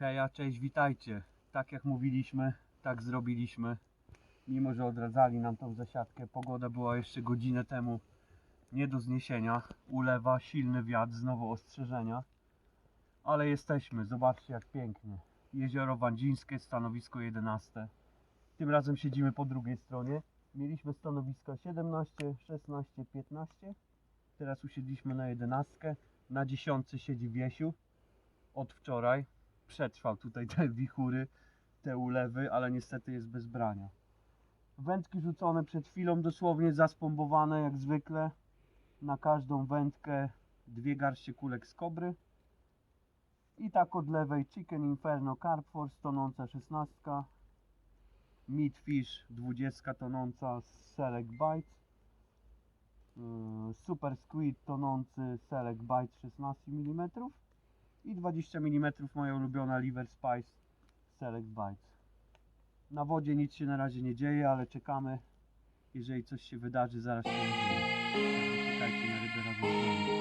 Heja, cześć, witajcie. Tak jak mówiliśmy, tak zrobiliśmy. Mimo, że odradzali nam tą zasiadkę, pogoda była jeszcze godzinę temu nie do zniesienia. Ulewa, silny wiatr, znowu ostrzeżenia. Ale jesteśmy, zobaczcie jak pięknie. Jezioro Wandzińskie, stanowisko 11. Tym razem siedzimy po drugiej stronie. Mieliśmy stanowiska 17, 16, 15. Teraz usiedliśmy na 11. Na 10 siedzi Wiesiu od wczoraj. Przetrwał tutaj te wichury, te ulewy, ale niestety jest bez brania. Wędki rzucone przed chwilą, dosłownie zaspombowane jak zwykle. Na każdą wędkę dwie garście kulek z kobry. I tak od lewej Chicken Inferno Carp Force tonąca 16. Meat Fish 20 tonąca Select Bites. Yy, Super Squid tonący Select Bite 16 mm i 20 mm moja ulubiona Liver Spice Select Bites. Na wodzie nic się na razie nie dzieje, ale czekamy. Jeżeli coś się wydarzy, zaraz się Czekajcie na rybę razem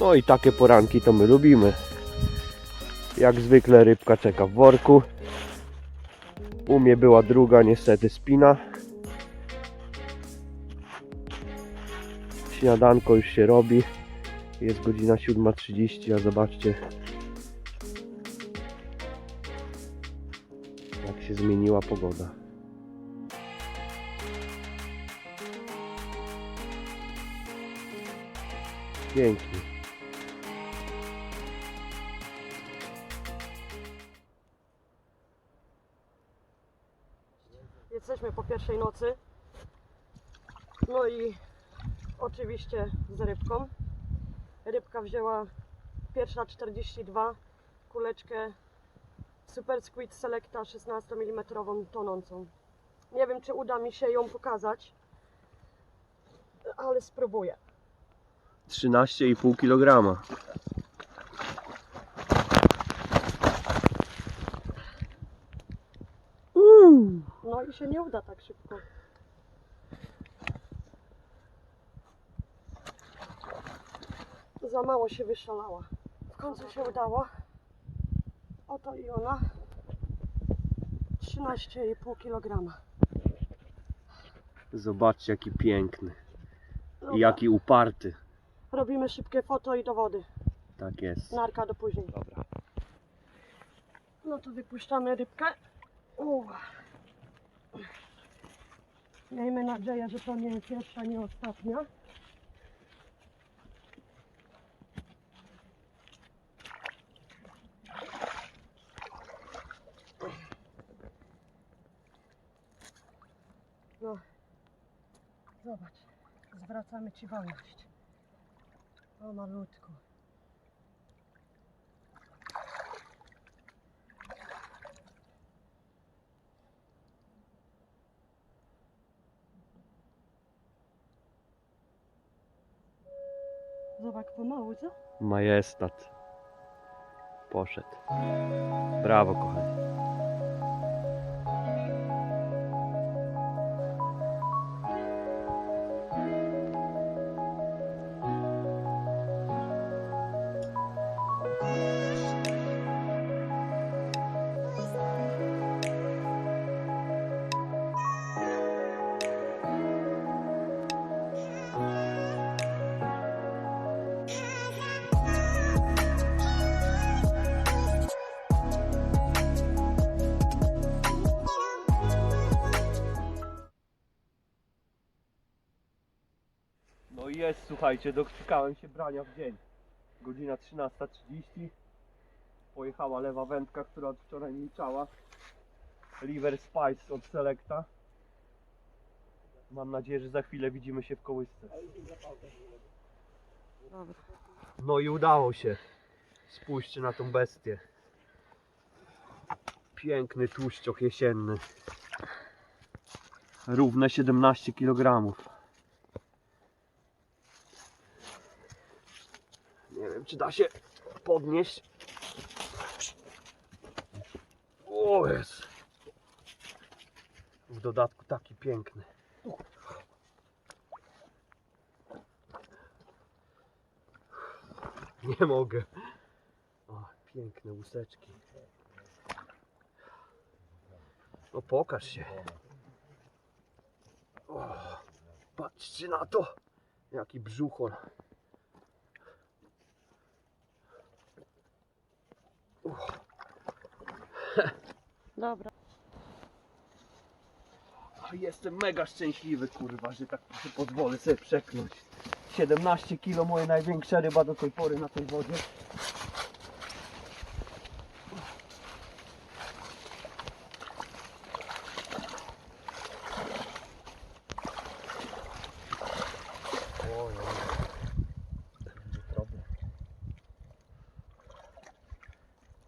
No i takie poranki to my lubimy. Jak zwykle rybka czeka w worku. U mnie była druga, niestety spina. Śniadanko już się robi. Jest godzina 7.30, a zobaczcie jak się zmieniła pogoda. Pięknie. Pierwszej nocy. No i oczywiście z rybką. Rybka wzięła pierwsza 42 kuleczkę Super Squid Selecta 16 mm tonącą. Nie wiem czy uda mi się ją pokazać, ale spróbuję. 13,5 kg. No i się nie uda tak szybko. Za mało się wyszalała. W końcu się udało. Oto i ona. 13,5 kg. Zobaczcie jaki piękny Dobra, i jaki uparty. Robimy szybkie foto i do wody. Tak jest. Narka do później. Dobra. No to wypuszczamy rybkę. Uff. Miejmy nadzieję, że to nie pierwsza, nie ostatnia. No, zobacz, zwracamy Ci wolność. O malutku. Zobacz pomału, co? Majestat. Poszedł. Brawo kochani. Jest, słuchajcie, doczekałem się brania w dzień. Godzina 13.30. Pojechała lewa wędka, która od wczoraj milczała. Liver Spice od Selecta. Mam nadzieję, że za chwilę widzimy się w kołysce. No i udało się. Spójrzcie na tą bestię. Piękny tłuszczok jesienny. Równe 17 kg. Nie wiem, czy da się podnieść. O jest. W dodatku taki piękny. Nie mogę. O, piękne łuseczki. No pokaż się. O, patrzcie na to. Jaki brzuchor. Dobra. Jestem mega szczęśliwy, kurwa, że tak się pozwolę sobie przekląć. 17 kg, moja największa ryba do tej pory na tej wodzie.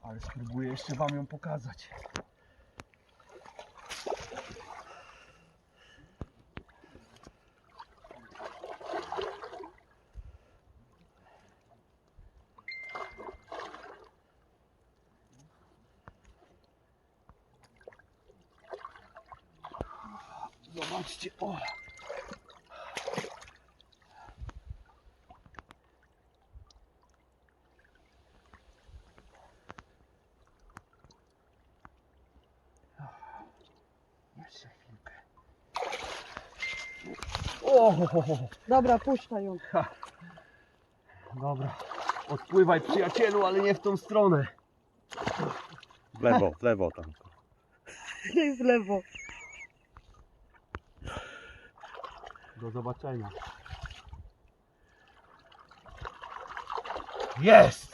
Ale spróbuję jeszcze wam ją pokazać. Zobaczcie, o! Jeszcze chwilkę. O! Dobra, puszczaj ją. Dobra. Odpływaj przyjacielu, ale nie w tą stronę. W lewo, w lewo tam. Jest w lewo. Do zobaczenia. Jest!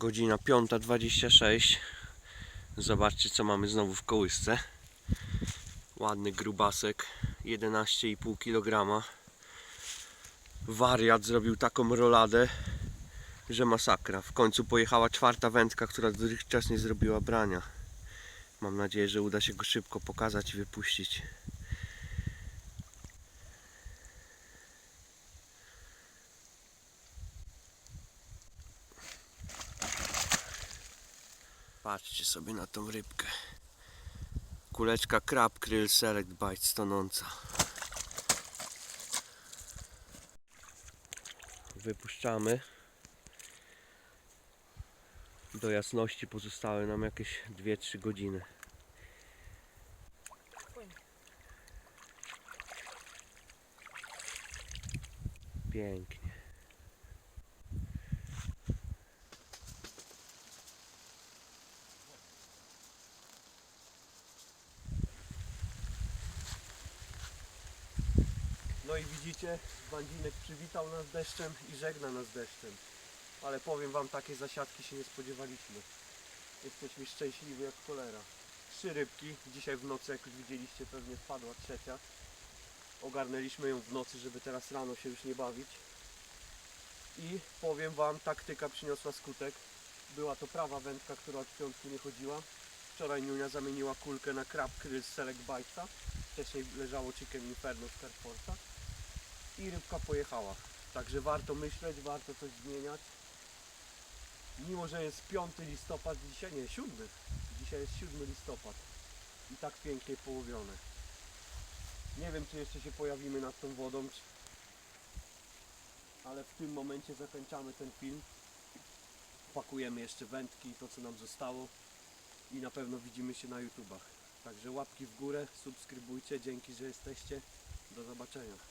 Godzina 5.26. Zobaczcie co mamy znowu w kołysce. Ładny grubasek, 11,5 kg. Wariat zrobił taką roladę, że masakra. W końcu pojechała czwarta wędka, która dotychczas nie zrobiła brania. Mam nadzieję, że uda się go szybko pokazać i wypuścić. Patrzcie sobie na tą rybkę. Kuleczka Crab Krill Select Bite stonąca. Wypuszczamy. Do jasności pozostały nam jakieś 2-3 godziny. Pięknie. No i widzicie, Bandzinek przywitał nas deszczem i żegna nas deszczem. Ale powiem wam, takiej zasiadki się nie spodziewaliśmy. Jesteśmy szczęśliwi jak cholera. Trzy rybki, dzisiaj w nocy jak już widzieliście pewnie wpadła trzecia. Ogarnęliśmy ją w nocy, żeby teraz rano się już nie bawić. I powiem wam, taktyka przyniosła skutek. Była to prawa wędka, która od piątku nie chodziła. Wczoraj Niunia zamieniła kulkę na Crab Krill Select Bite'a. Wcześniej leżało Chicken Inferno z Carrefour'a i rybka pojechała. Także warto myśleć, warto coś zmieniać. Mimo, że jest 5 listopad, dzisiaj nie, 7. Dzisiaj jest 7 listopad i tak pięknie połowione. Nie wiem, czy jeszcze się pojawimy nad tą wodą, czy... ale w tym momencie zakończamy ten film. Pakujemy jeszcze wędki, to co nam zostało i na pewno widzimy się na YouTubach. Także łapki w górę, subskrybujcie, dzięki, że jesteście. Do zobaczenia.